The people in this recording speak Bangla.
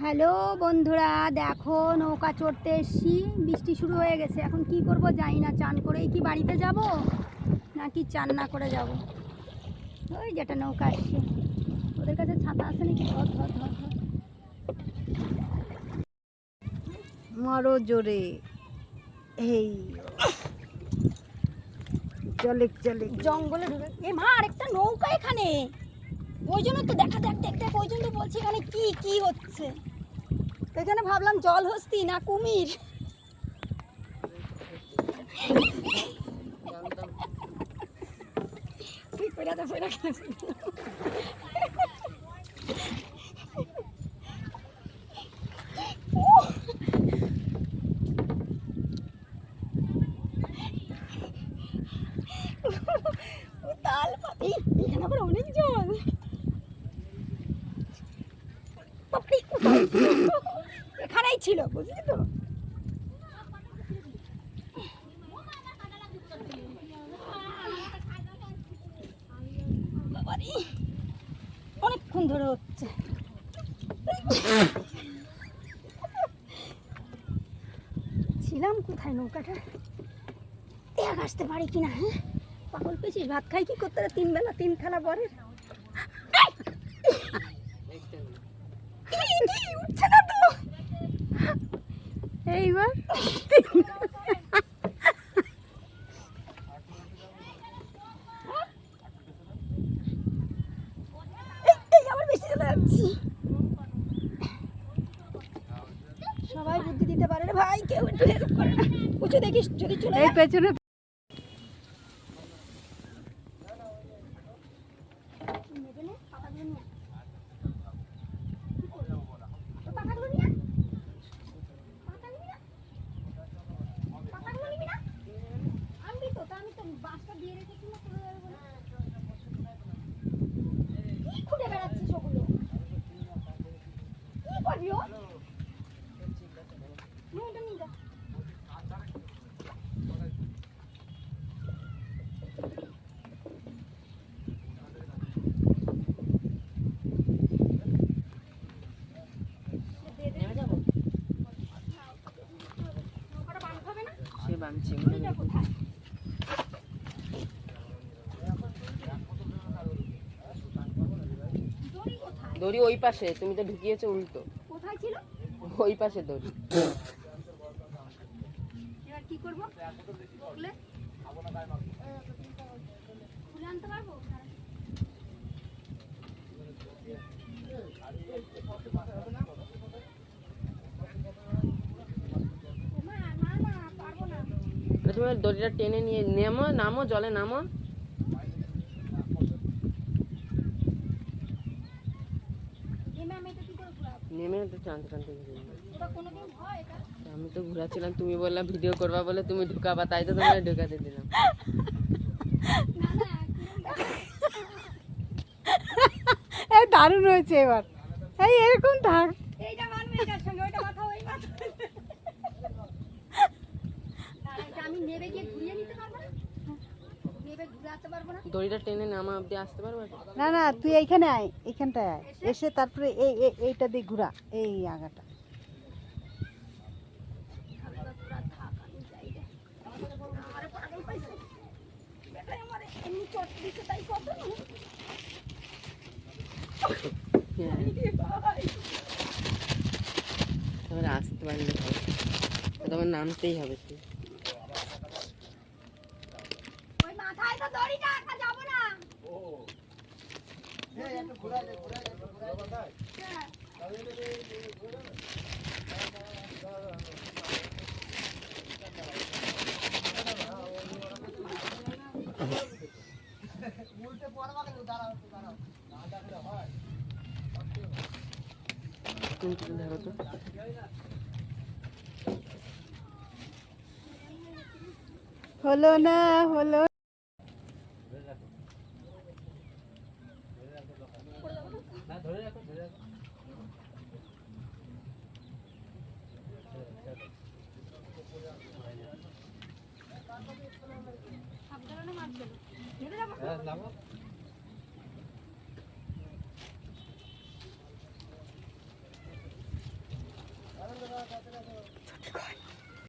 হ্যালো বন্ধুরা, দেখো নৌকা চড়তে এসছি। বৃষ্টি শুরু হয়ে গেছে। এখন কি করব জানি না। চান করেই কি বাড়িতে যাব, নাকি চান না করে যাব? ওই যেটা নৌকা আসছে ওদের কাছে ছাতা আছে নাকি? ধর ধর ধর ধর। মারো জোরে। এই চলে চলে জঙ্গলে ঢুকে এ মা, আরেকটা নৌকা এখানে। ওই জন্য তো দেখা, দেখ। বলছি এখানে কি কি হচ্ছে? তো এখানে ভাবলাম জল হস্তি না কুমির? এখানেই ছিল, বুঝলি তো? অনেকক্ষণ ধরে হচ্ছে। ছিলাম কোথায় নৌকাটা? এক আসতে পারি কিনা হ্যাঁ? পাগল পেয়েছিস ভাত খাই কি করতে? তিন বেলা তিন খানা পরে এইবার? সবাই বুদ্ধি দিতে পারে রে ভাই কেউ একটু হেল্প করে না। উঁচু দেখিস যদি চলে এই পেছনে নেবে না পাতাগুলো নিয়ে কি করব? তো পাতাগুলো নিয়ে আয়। পাতা নিবি না? পাতাগুলো নিবি না? আনবি তো, তা আমি তো বাঁশটা দিয়ে রেখেছি না, খুলে যাবে বলে। কি খুঁটে বেড়াচ্ছিস ওগুলো? কি করবি ও? নে, এটা নিয়ে যা। নৌকাটা বাঁধতে হবে না? বানছে দড়ি ওই পাশে তুমি তো ঢুকিয়েছো উল্টো। কোথায় ছিল? ওই পাশে দড়ি। এবার কি করব? খুলে খুলে আনতে পারব ওমা, না, না, পারব না। আরে তুমি দড়িটা টেনে নিয়ে নেমো নামো জলে নামো নেমে একটু টানতে টানতে হয়? আমি তো ঘোরাচ্ছিলাম তুমি বললাম ভিডিও করবা বলে তুমি ঢুকাবা তাই তো তোমার ঢুকাতে দিলাম না, না, দারুণ হয়েছে এবার এই এরকম থাক এইটা বাঁধবে এটার সঙ্গে, ওইটা মাথা ওই মাথা। দাঁড়া, এটা আমি নেবে গিয়ে ঘুরিয়ে নিতে পারব না? নেবে ঘুরাতে পারব না? দড়িটা টেনে নামা অব্দি আসতে পারবে না না তুই এইখানে আয় এইখানটায় আয় এসে তারপরে এই এই- এইটা দিয়ে ঘুরা এই আগাটা থাকবে পুরা থাক, আমি যাই রে। আমারে দিছে, না? হ্যাঁ। হ্যাঁ। ধরো তো হলো না হলো নেমে